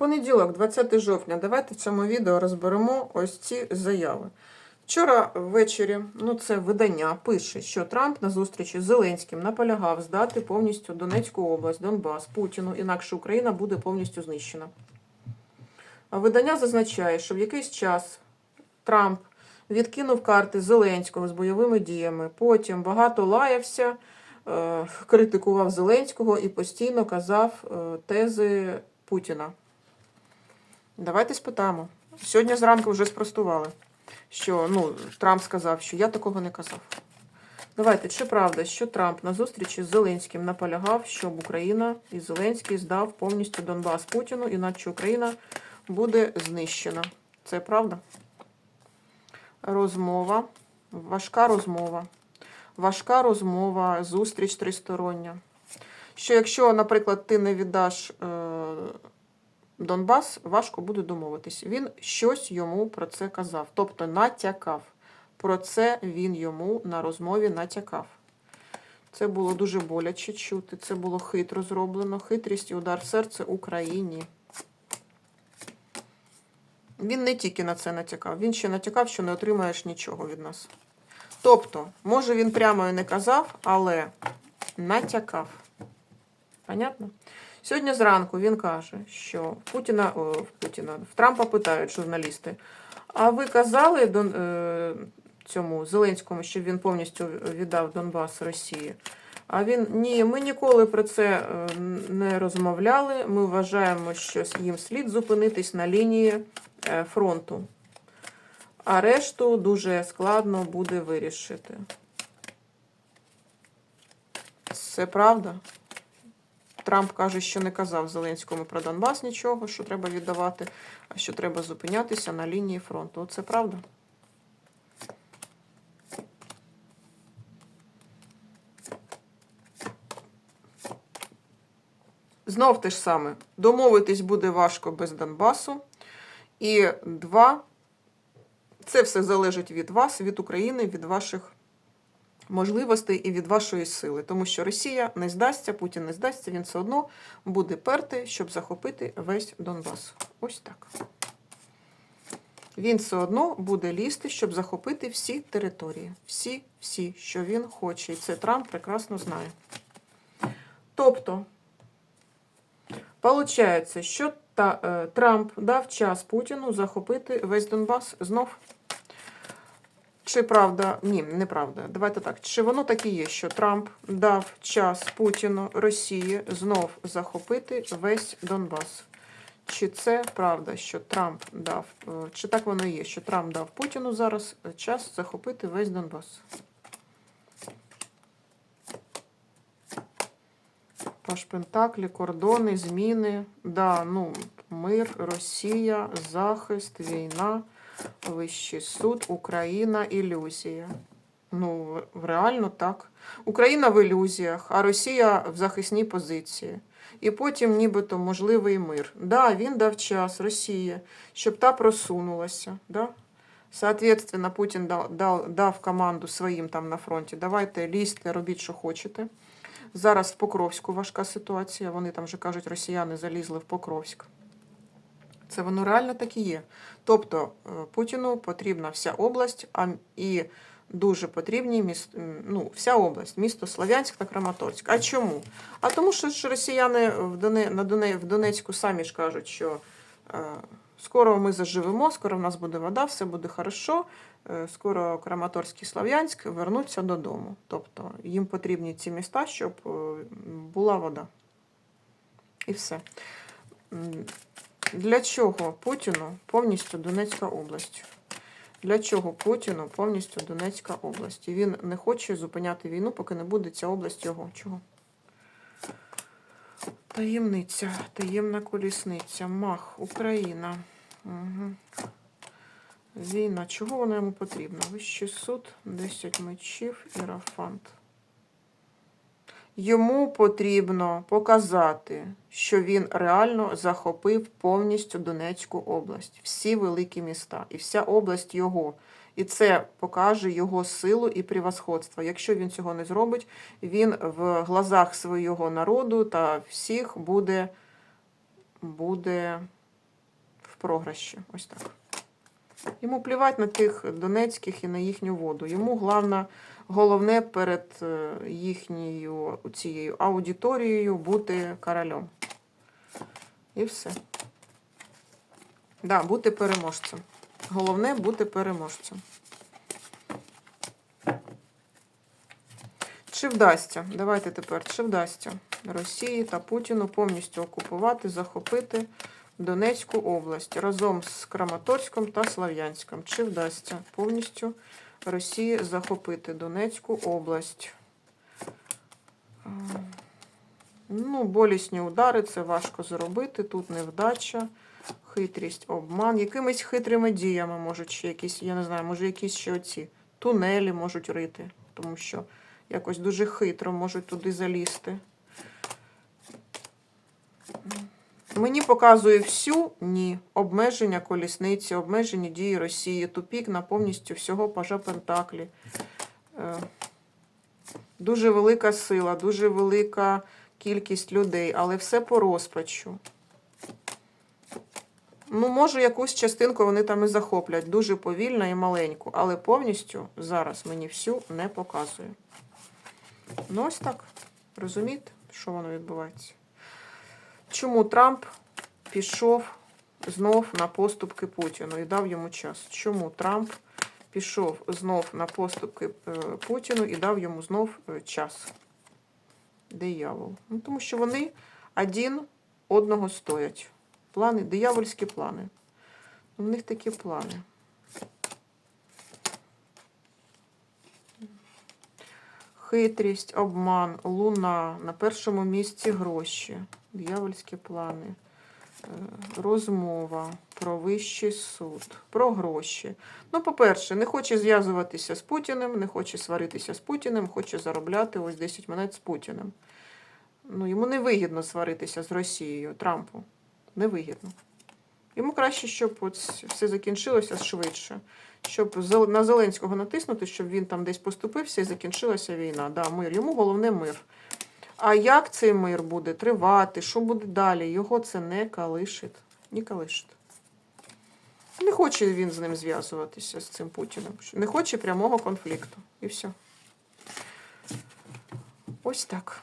Понеділок, 20 жовтня. Давайте в цьому відео розберемо ось ці заяви. Вчора ввечері, ну це видання, пише, що Трамп на зустрічі з Зеленським наполягав здати повністю Донецьку область, Донбас, Путіну, інакше Україна буде повністю знищена. А видання зазначає, що в якийсь час Трамп відкинув карти Зеленського з бойовими діями, потім багато лаявся, е, критикував Зеленського і постійно казав е, тези Путіна. Давайте спитаємо. Сьогодні зранку вже спростували, що ну, Трамп сказав, що я такого не казав. Давайте, чи правда, що Трамп на зустрічі з Зеленським наполягав, щоб Україна і Зеленський здав повністю Донбас Путіну, іначе Україна буде знищена. Це правда? Розмова, важка розмова. Важка розмова, зустріч тристороння. Що якщо, наприклад, ти не віддаш е, Донбас, важко буде домовитись. Він щось йому про це казав, тобто натякав. Про це він йому на розмові натякав. Це було дуже боляче чути, це було хитро зроблено. Хитрість і удар в серце Україні. Він не тільки на це натякав, він ще натякав, що не отримаєш нічого від нас. Тобто, може він прямо і не казав, але натякав. Понятно? Сьогодні зранку він каже, що Путіна, о, Путіна, в Трампа питають журналісти. А ви казали Дон, е, цьому Зеленському, що він повністю віддав Донбас Росії? А він ні, ми ніколи про це е, не розмовляли. Ми вважаємо, що їм слід зупинитись на лінії е, фронту. А решту дуже складно буде вирішити. Це правда? Трамп каже, що не казав Зеленському про Донбас нічого, що треба віддавати, а що треба зупинятися на лінії фронту. Це правда? Знов те ж саме. Домовитись буде важко без Донбасу. І два, це все залежить від вас, від України, від ваших можливостей і від вашої сили. Тому що Росія не здасться, Путін не здасться, він все одно буде перти, щоб захопити весь Донбас. Ось так. Він все одно буде лізти, щоб захопити всі території. Всі, всі, що він хоче. І це Трамп прекрасно знає. Тобто, Получається, що та, е, Трамп дав час Путіну захопити весь Донбас знов. Чи правда? Ні, неправда. Давайте так. Чи воно так і є, що Трамп дав час Путіну Росії знов захопити весь Донбас? Чи це правда, що Трамп дав, е, чи так воно є, що Трамп дав Путіну зараз час захопити весь Донбас? Паш Пентаклі, кордони, зміни, да, ну, мир, Росія, захист, війна, Вищий суд, Україна, ілюзія. Ну, реально так. Україна в ілюзіях, а Росія в захисній позиції. І потім нібито можливий мир. Да, він дав час Росії, щоб та просунулася. Да? Соответственно, Путін дав, дав, дав команду своїм там на фронті. Давайте лізьте, робіть, що хочете. Зараз в Покровську важка ситуація. Вони там вже кажуть, росіяни залізли в Покровськ. Це воно реально так і є. Тобто е, Путіну потрібна вся область, а і дуже потрібні міст, ну, вся область, місто Слов'янськ та Краматорськ. А чому? А тому що ж росіяни в, Доне, в Донецьку самі ж кажуть, що е, скоро ми заживемо, скоро в нас буде вода, все буде хорошо. Е, скоро Краматорськ і Слов'янськ вернуться додому. Тобто їм потрібні ці міста, щоб була вода. І все. Для чого Путіну повністю Донецька область? Для чого Путіну повністю Донецька область? І він не хоче зупиняти війну, поки не буде ця область його. Чого? Таємниця, таємна колісниця, мах, Україна. Угу. Війна. Чого вона йому потрібна? Вищий суд, 10 мечів і рафант. Йому потрібно показати, що він реально захопив повністю Донецьку область, всі великі міста, і вся область його. І це покаже його силу і превосходство. Якщо він цього не зробить, він в глазах свого народу та всіх буде, буде програші. Ось так. Йому плівать на тих донецьких і на їхню воду. Йому головне, головне перед е, їхньою цією аудиторією бути королем. І все. Да, бути переможцем. Головне бути переможцем. Чи вдасться? Давайте тепер, чи вдасться Росії та Путіну повністю окупувати, захопити Донецьку область разом з Краматорськом та Слов'янськом. Чи вдасться повністю Росії захопити Донецьку область? Е, Ну, болісні удари, це важко зробити. Тут невдача, хитрість, обман. Якимись хитрими діями можуть ще якісь, я не знаю, може якісь ще оці тунелі можуть рити, тому що якось дуже хитро можуть туди залізти. Мені показує всю ні. Обмеження колісниці, обмежені дії Росії, тупік на повністю всього пажа Пентаклі. Е, Дуже велика сила, дуже велика кількість людей, але все по розпачу. Ну, може, якусь частинку вони там і захоплять, дуже повільно і маленьку, але повністю зараз мені всю не показує. Ну, ось так. Розумієте, що воно відбувається? Чому Трамп пішов знов на поступки Путіну і дав йому час? Чому Трамп пішов знов на поступки е, Путіну і дав йому знов е, час? Диявол. Ну, тому що вони один одного стоять. Плани, диявольські плани. У них такі плани. Хитрість, обман, луна, на першому місці гроші, диявольські плани, е, розмова про вищий суд, про гроші. Ну, по-перше, не хоче зв'язуватися з Путіним, не хоче сваритися з Путіним, хоче заробляти ось 10 монет з Путіним. Ну, йому не вигідно сваритися з Росією, Трампу. Невигідно. Йому краще, щоб от все закінчилося швидше. Щоб на Зеленського натиснути, щоб він там десь поступився і закінчилася війна. Да, мир. Йому головне мир. А як цей мир буде тривати, що буде далі? Його це не калишить. Не калишить. Не хоче він з ним зв'язуватися з цим Путіним. Не хоче прямого конфлікту. І все. Ось так.